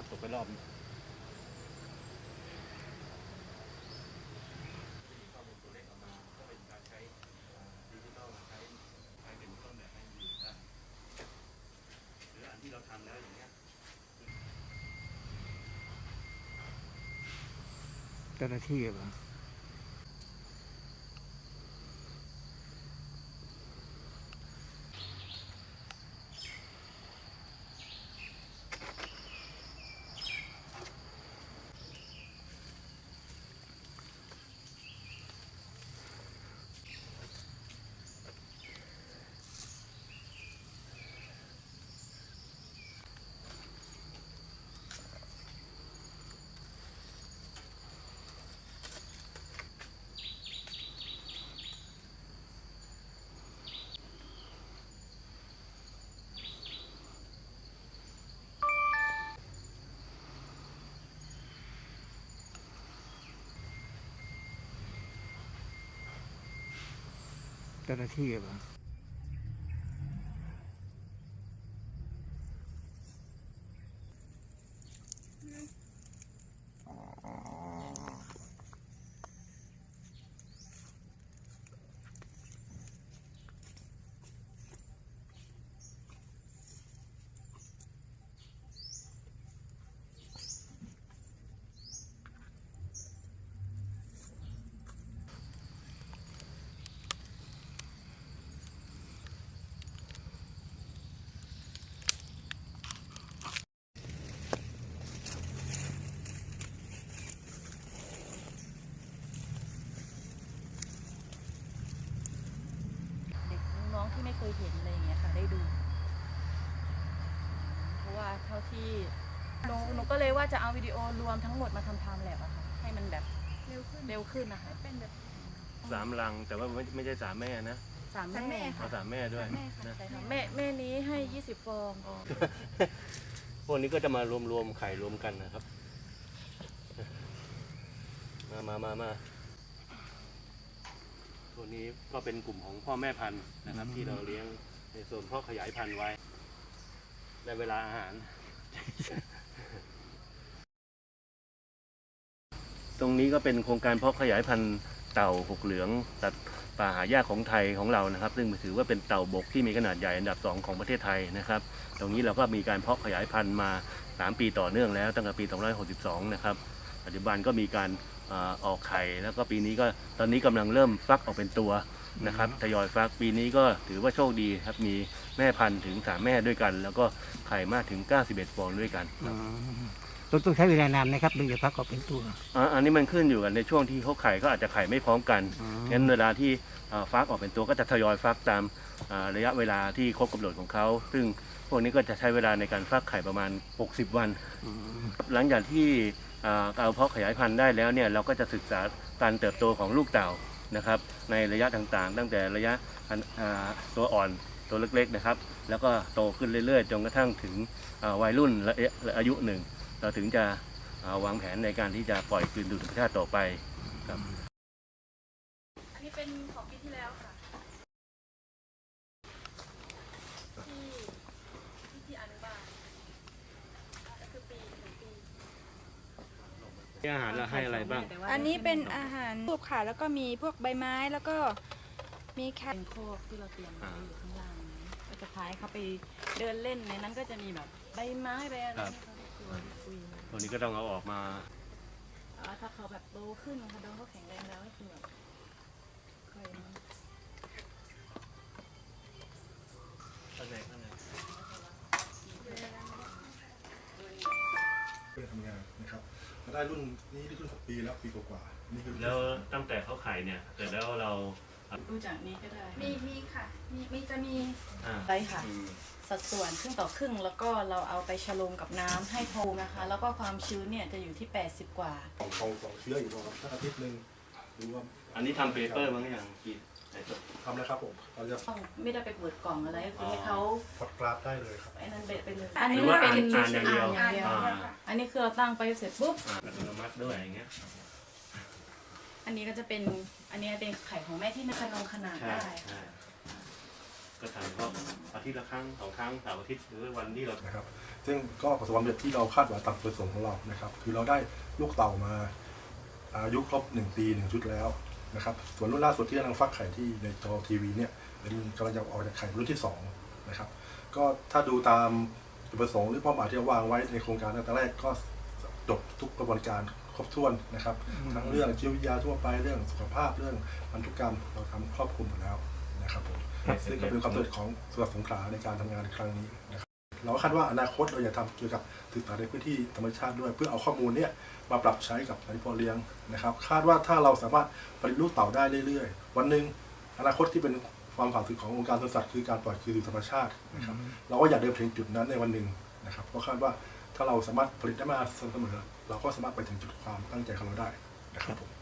ก็ตกไปรอบเป็นการใช้ดิจิทัลใช้ใช้เป็นต้นแบบให้ดีหรืออันที่เราทำแล้วอย่างเงี้ยเจ้าหน้าที่เหรอ เจ้าหน้าที่เหรอ เด็กน้องๆที่ไม่ เคยเห็นอะไรอย่างเงี้ยค่ะได้ดู เพราะว่าเท่าที่หนูหนูก็เลยว่าจะเอาวิดีโอรวมทั้งหมดมาทำไทม์แลบอะค่ะให้มันแบบเร็วขึ้นเร็วขึ้นนะคะเป็นแบบสามลังแต่ว่าไม่ไม่ใช่สามแม่นะสามแม่เอาสามแม่ด้วยแม่ค่ะนะใช่ค่ะแม่แม่นี้ให้ยี่สิบฟองอ๋อพวกนี้ก็จะมารวมๆไข่รวมกันนะครับ มามามามา ตัวนี้ก็เป็นกลุ่มของพ่อแม่พันธุ์นะครับ ที่เราเลี้ยงในส่วนพ่อขยายพันธุ์ไว้ในเวลาอาหาร ตรงนี้ก็เป็นโครงการเพาะขยายพันธุ์เต่าหกเหลืองตัดป่าหายากของไทยของเรานะครับ ซึ่งถือว่าเป็นเต่าบกที่มีขนาดใหญ่อันดับสองของประเทศไทยนะครับ ตรงนี้เราก็มีการเพาะขยายพันธุ์มา 3 ปีต่อเนื่องแล้วตั้งแต่ปี 2562 นะครับ ปัจจุบันก็มีการอาออกไข่แล้วก็ปีนี้ก็ตอนนี้กำลังเริ่มฟักออกเป็นตัวนะครับทยอยฟักปีนี้ก็ถือว่าโชคดีครับมีแม่พันธุ์ถึง3แม่ด้วยกัน แล้วก็ไข่มากถึง 91 ฟองด้วยกันอ๋อต้องต้องใช้เวลานานไหมครับถึงจะฟักออกเป็นตัวอ่าอันนี้มันขึ้นอยู่กันในช่วงที่เขาไข่ก็อาจจะไข่ไม่พร้อมกันอ๋องั้นเวลาที่อ่าฟักออกเป็นตัวก็จะทยอยฟักตามอ่า ระยะเวลาที่ครบกำหนดของเขา ซึ่งพวกนี้ก็จะใช้เวลาในการฟักไข่ประมาณ 60 วันอืมหลังจากที่อ่าเอาเพาะขยายพันธุ์ได้แล้วเนี่ยเราก็จะศึกษาการเติบโตของลูกเต่านะครับในระยะต่างๆ ตั้งแต่ระยะอันอ่าตัวอ่อนตัวเล็กๆนะครับ แล้วก็โตขึ้นเรื่อยๆ จนกระทั่งถึงอ่าวัยรุ่นและและอายุหนึ่ง เราถึงจะอ่าวางแผนในการที่จะปล่อยคืนสู่ธรรมชาติต่อไปครับ อันนี้เป็นของปีที่แล้วค่ะ ที่ที่ที่อนุบาลก็คือปีหนึ่งปี อาหารเราให้อะไรบ้าง อันนี้เป็นอาหารรูปค่ะ แล้วก็มีพวกใบไม้แล้วก็มีแคเป็นโคกที่เราเตรียมไว้อยู่ข้างล่างนี้ก็จะพายเขาไปเดินเล่นในนั้นก็จะมีแบบใบไม้ใบอะไรครับที่เขาได้คุยคุยมาตัวนี้ก็ต้องเอาออกมาอ่าถ้าเขาแบบโตขึ้นเขาดูเขาแข็งแรงแล้วก็คือแบบ ได้รุ่นนี้ได้รุ่นหกปีแล้วปีกว่าๆนี่คือรุ่นแล้วตั้งแต่เขาไข่เนี่ยเสร็จแล้วเราดูจากนี้ก็ได้มีมีค่ะ มีมีจะมีอ่าไปค่ะ สัดส่วนครึ่งต่อครึ่งแล้วก็เราเอาไปชะโลมกับน้ำให้โพนะคะ แล้วก็ความชื้นเนี่ยจะอยู่ที่ 80 กว่า ของของของเชื้ออยู่ประมาณสักอาทิตย์หนึ่งหรือว่าอันนี้ทำเปเปอร์มั้งยังกี่ไหนจบทำแล้วครับผมเราจะต้องไม่ได้ไปเปิดกล่องอะไรก็คือให้เขาพอด กราฟได้เลยครับไอ้นั่นเบะไปเลยหรือว่าอ่านอ่านอย่างเดียวอ่านอย่างเดียว อ่าอันนี้คือเราตั้งไปเสร็จปุ๊บอ่าอัตโนมัติด้วยอย่างเงี้ย อันนี้ก็จะเป็นอันนี้เป็นไข่ของแม่ที่ไม่ขนงขนาดใช่ได้ใช่ก็ทำก็อาทิตย์ละครั้งสองครั้งสามอาทิตย์หรือวันที่เรา นะครับ ซึ่งก็ประสบความสำเร็จที่เราคาดหวังตามจุดประสงค์ของเรานะครับ คือเราได้ลูกเต่ามาอายุครบ 1 ปี 1 ชุดแล้วนะครับ ส่วนรุ่นล่าสุดที่กำลังฟักไข่ที่ในจอทีวีเนี่ยเป็นกำลังจะออกจากไข่รุ่นที่ 2 นะครับ ก็ถ้าดูตามจุดประสงค์หรือเป้าหมายที่เราวางไว้ในโครงการตั้งแต่แรกก็จบทุกกระบวนการครบถ้วนนะครับ ทั้งเรื่องชีววิทยาทั่วไปเรื่องสุขภาพเรื่องพันธุกรรมเราทำครอบคลุมหมดแล้วนะครับผมซึ่งก็เป็นความสำเร็จของจังหวัดสงขลาในการทำงานในครั้งนี้นะครับเราก็คาดว่าอนาคตเราจะทำเกี่ยวกับศึกษาในพื้นที่ธรรมชาติด้วย เพื่อเอาข้อมูลเนี้ยมาปรับใช้กับในพอเลี้ยงนะครับ คาดว่าถ้าเราสามารถผลิตลูกเต่าได้เรื่อยๆ วันหนึ่งอนาคตที่เป็น ความฝันสุดขององค์การสวนสัตว์คือการปล่อยคืนสู่ธรรมชาตินะครับเราก็อยากเดินถึงจุดนั้นในวันหนึ่งนะครับก็คาดว่าถ้าเราสามารถผลิตได้มาเสมอ เราก็สามารถไปถึงจุดความตั้งใจของเราได้นะครับผม